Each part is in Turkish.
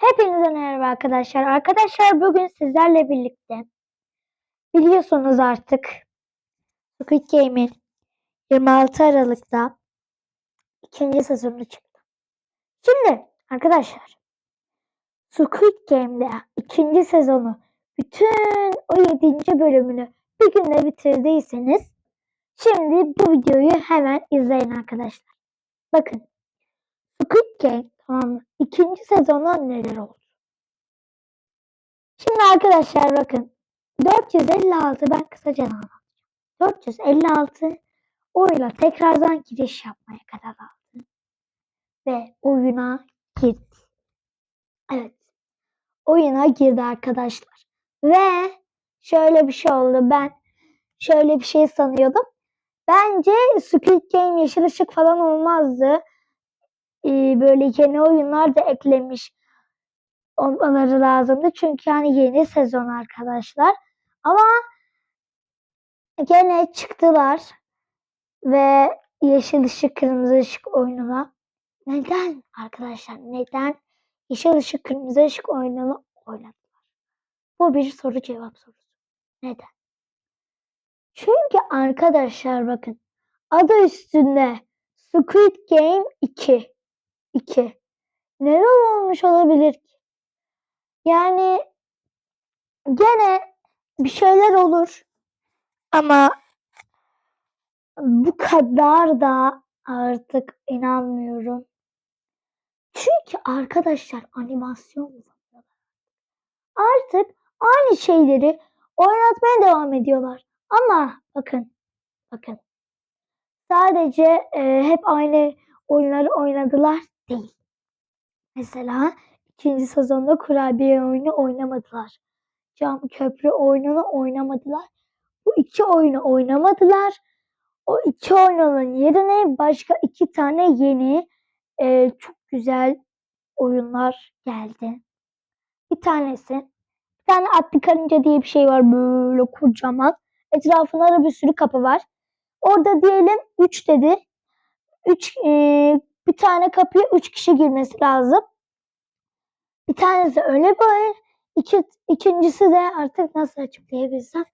Hepinize merhaba arkadaşlar. Arkadaşlar bugün sizlerle birlikte biliyorsunuz artık Squid Game'in 26 Aralık'ta ikinci sezonu çıktı. Şimdi arkadaşlar Squid Game'de ikinci sezonu bütün o 7. bölümünü bir günde bitirdiyseniz şimdi bu videoyu hemen izleyin arkadaşlar. Bakın Squid Game tamam? İkinci sezonda neler oldu? Şimdi arkadaşlar bakın 456 ben kısaca anlatacağım. 456 oyla tekrardan giriş yapmaya karar aldı. Ve oyuna girdi. Evet. Oyuna girdi arkadaşlar. Ve şöyle bir şey oldu. Ben şöyle bir şey sanıyordum. Bence Squid Game yeşil ışık falan olmazdı. Ee, böyle yeni oyunlar da eklemiş olmaları lazımdı. Çünkü yani yeni sezon arkadaşlar. Ama gene çıktılar ve yeşil ışık kırmızı ışık oyununa. Neden arkadaşlar? Neden yeşil ışık kırmızı ışık oyununu oynadılar? Bu bir soru cevap sorusu. Neden? Çünkü arkadaşlar bakın adı üstünde Squid Game 2. 2. Neler olmuş olabilir ki? Yani gene bir şeyler olur ama bu kadar da artık inanmıyorum. Çünkü arkadaşlar animasyon. Artık aynı şeyleri oynatmaya devam ediyorlar. Ama bakın, bakın. Sadece e, hep aynı oyunları oynadılar değil. Mesela ikinci sezonda kurabiye oyunu oynamadılar. Cam köprü oyununu oynamadılar. Bu iki oyunu oynamadılar. O iki oyunun yerine başka iki tane yeni e, çok güzel oyunlar geldi. Bir tanesi bir tane atlı karınca diye bir şey var böyle kocaman. Etrafında da bir sürü kapı var. Orada diyelim 3 dedi. 3 e, tane kapıya 3 kişi girmesi lazım. Bir tanesi öyle oyun. İki, ikincisi de artık nasıl açıklayabilsem.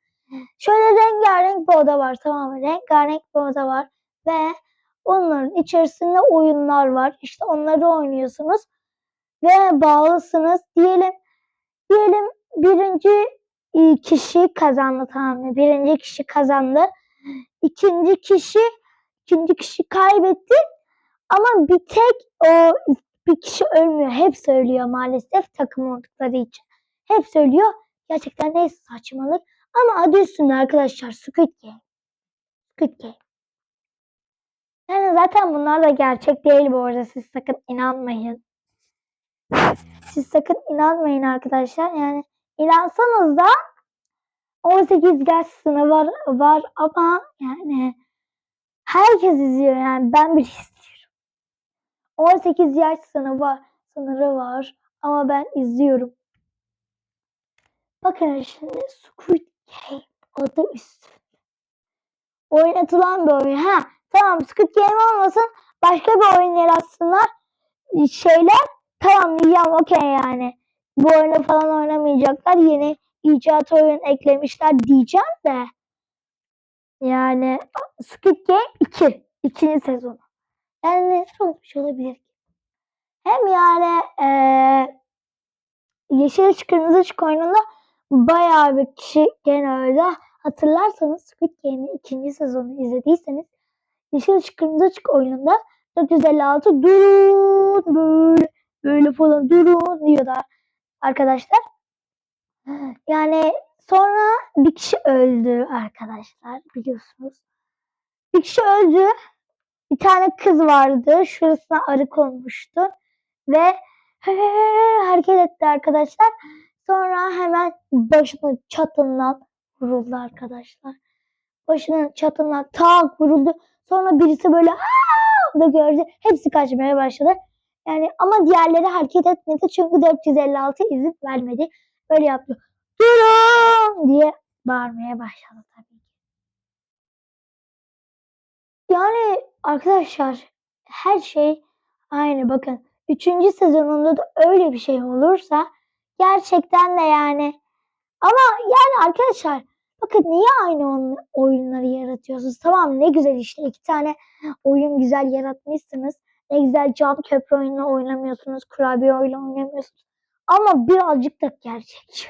Şöyle rengarenk bir oda var tamam mı? Rengarenk bir oda var. Ve onların içerisinde oyunlar var. İşte onları oynuyorsunuz. Ve bağlısınız. Diyelim diyelim birinci e, kişi kazandı tamam mı? Birinci kişi kazandı. İkinci kişi ikinci kişi kaybetti. Ama bir tek o bir kişi ölmüyor. Hep söylüyor maalesef takım oldukları için. Hep söylüyor. Gerçekten ne saçmalık. Ama adı üstünde arkadaşlar Squid Game. Squid Game. Yani zaten bunlar da gerçek değil bu arada. Siz sakın inanmayın. Siz sakın inanmayın arkadaşlar. Yani inansanız da 18 yaş sınırı var, var ama yani herkes izliyor yani ben bir istiyorum. 18 yaş sınırı sınırı var ama ben izliyorum. Bakın şimdi Squid Game adı üstünde. Oynatılan bir oyun. Ha tamam Squid Game olmasın başka bir oyun yaratsınlar. Şeyler tamam diyeceğim okey yani. Bu oyunu falan oynamayacaklar. Yeni icat oyun eklemişler diyeceğim de. Yani Squid Game 2. ikinci sezonu. Yani ne olmuş olabilir ki? Hem yani ee, Yeşil Işık Kırmızı Işık oyununda bayağı bir kişi gene öyle. Hatırlarsanız Squid Game'in ikinci sezonunu izlediyseniz Yeşil Işık Kırmızı Işık oyununda 456 durun böyle böyle falan durun diyorlar arkadaşlar. Yani sonra bir kişi öldü arkadaşlar biliyorsunuz. Bir kişi öldü. Bir tane kız vardı. Şurasına arı konmuştu. Ve hareket etti arkadaşlar. Sonra hemen başının çatından vuruldu arkadaşlar. Başının çatından tak vuruldu. Sonra birisi böyle da gördü. Hepsi kaçmaya başladı. Yani ama diğerleri hareket etmedi. Çünkü 456 izin vermedi. Böyle yaptı. Durun diye bağırmaya başladı tabii. Yani arkadaşlar her şey aynı bakın. üçüncü sezonunda da öyle bir şey olursa gerçekten de yani ama yani arkadaşlar bakın niye aynı oyun- oyunları yaratıyorsunuz? Tamam ne güzel işte iki tane oyun güzel yaratmışsınız. Ne güzel cam köprü oyunu oynamıyorsunuz. Kurabiye oyunu oynamıyorsunuz. Ama birazcık da gerçekçi.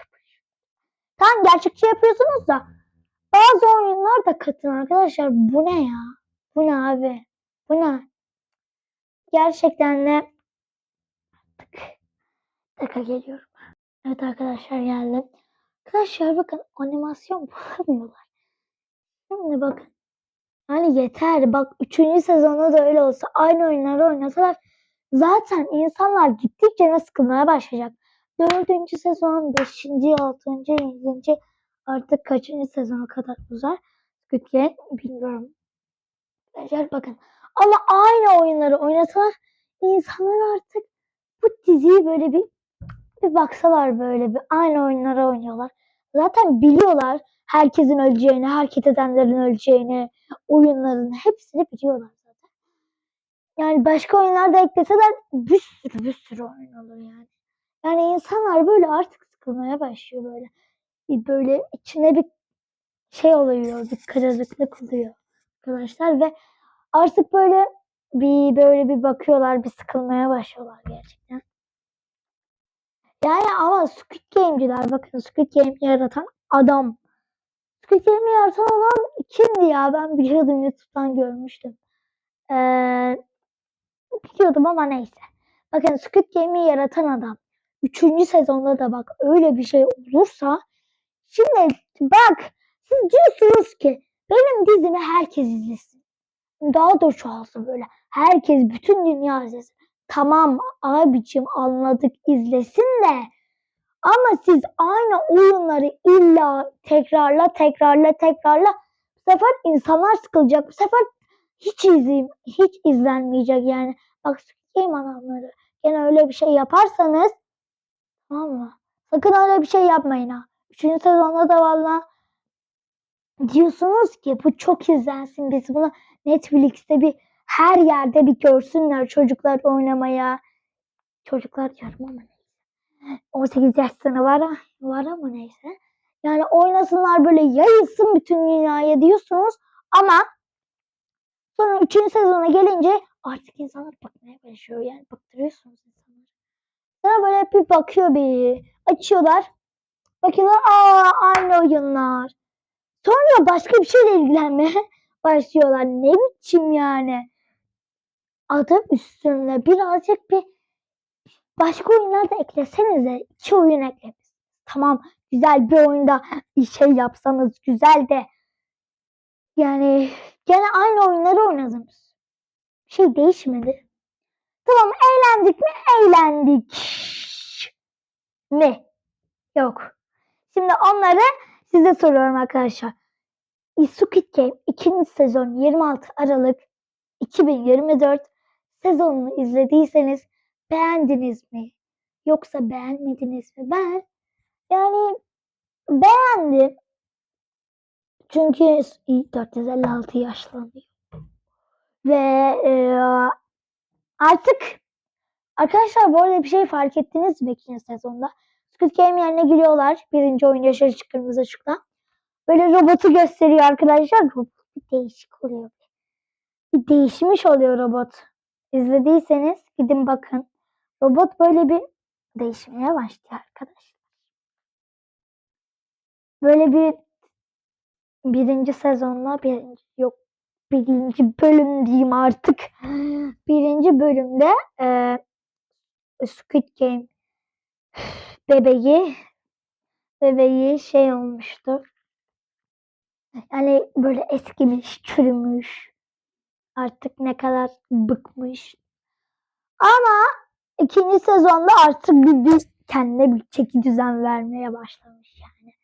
Tamam gerçekçi yapıyorsunuz da bazı oyunlar da katın arkadaşlar. Bu ne ya? Bu ne abi? Bu ne? Gerçekten de Tık. Dakika geliyorum. Evet arkadaşlar geldim. Arkadaşlar bakın animasyon bulamıyorlar. Şimdi bakın. Hani yeter. Bak 3. sezonda da öyle olsa aynı oyunları oynasalar zaten insanlar gittikçe ne sıkılmaya başlayacak. 4. sezon, 5. 6. 7. artık kaçıncı sezona kadar uzar. Squid bilmiyorum. Arkadaşlar bakın. Ama aynı oyunları oynasalar insanlar artık bu diziyi böyle bir bir baksalar böyle bir aynı oyunlara oynuyorlar. Zaten biliyorlar herkesin öleceğini, hareket edenlerin öleceğini, oyunların hepsini biliyorlar zaten. Yani başka oyunlarda ekleseler bir sürü bir sürü oyun olur yani. Yani insanlar böyle artık sıkılmaya başlıyor böyle. Böyle içine bir şey oluyor, bir kırılıklık oluyor arkadaşlar ve artık böyle bir böyle bir bakıyorlar, bir sıkılmaya başlıyorlar gerçekten. Yani ama Squid Game'ciler bakın Squid Game yaratan adam. Squid Game'i yaratan adam kimdi ya? Ben biliyordum YouTube'dan görmüştüm. Ee, biliyordum ama neyse. Bakın Squid Game'i yaratan adam. Üçüncü sezonda da bak öyle bir şey olursa şimdi bak siz diyorsunuz ki benim dizimi herkes izlesin. Daha da çoğalsın böyle. Herkes bütün dünya izlesin. Tamam abicim anladık izlesin de ama siz aynı oyunları illa tekrarla tekrarla tekrarla bu sefer insanlar sıkılacak. Bu sefer hiç izleyeyim, hiç izlenmeyecek yani. Bak sikeyim anamları. Gene öyle bir şey yaparsanız tamam mı? Sakın öyle bir şey yapmayın ha. Üçüncü sezonda da valla diyorsunuz ki bu çok izlensin. Biz bunu Netflix'te bir her yerde bir görsünler çocuklar oynamaya. Çocuklar diyorum ama 18 yaş var, var ama neyse. Yani oynasınlar böyle yayılsın bütün dünyaya diyorsunuz ama sonra 3. sezona gelince artık insanlar bakmaya başlıyor. Yani baktırıyorsunuz insanları. Sonra böyle bir bakıyor bir açıyorlar. Bakıyorlar aa aynı oyunlar. Sonra başka bir şeyle ilgilenmeye başlıyorlar. Ne biçim yani. Adı üstünde birazcık bir başka oyunlar da eklesenize. İki oyun eklemiş. Tamam güzel bir oyunda bir şey yapsanız güzel de yani gene aynı oyunları oynadınız. Bir şey değişmedi. Tamam eğlendik mi? Eğlendik. Mi? Yok. Şimdi onları size soruyorum arkadaşlar. Squid Game 2. sezon 26 Aralık 2024 sezonunu izlediyseniz beğendiniz mi? Yoksa beğenmediniz mi? Ben yani beğendim. Çünkü 456 yaşlanıyor. Ve e, artık arkadaşlar bu arada bir şey fark ettiniz mi ikinci sezonda? Squid Game yerine gülüyorlar. Birinci oyun Yaşarı Kırmızı Işık'ta. Böyle robotu gösteriyor arkadaşlar. Robot bir değişik oluyor. Bir değişmiş oluyor robot. İzlediyseniz gidin bakın. Robot böyle bir değişmeye başlıyor arkadaşlar. Böyle bir birinci sezonla birinci yok birinci bölüm diyeyim artık. Birinci bölümde e, Squid Game bebeği bebeği şey olmuştu. Yani böyle eskimiş, çürümüş. Artık ne kadar bıkmış. Ama ikinci sezonda artık bir, bir kendine bir çeki düzen vermeye başlamış yani.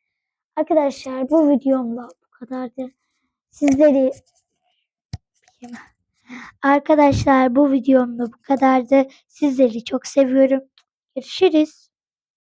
Arkadaşlar bu videomda bu kadardı. Sizleri Arkadaşlar bu videomda bu kadardı. Sizleri çok seviyorum. Görüşürüz.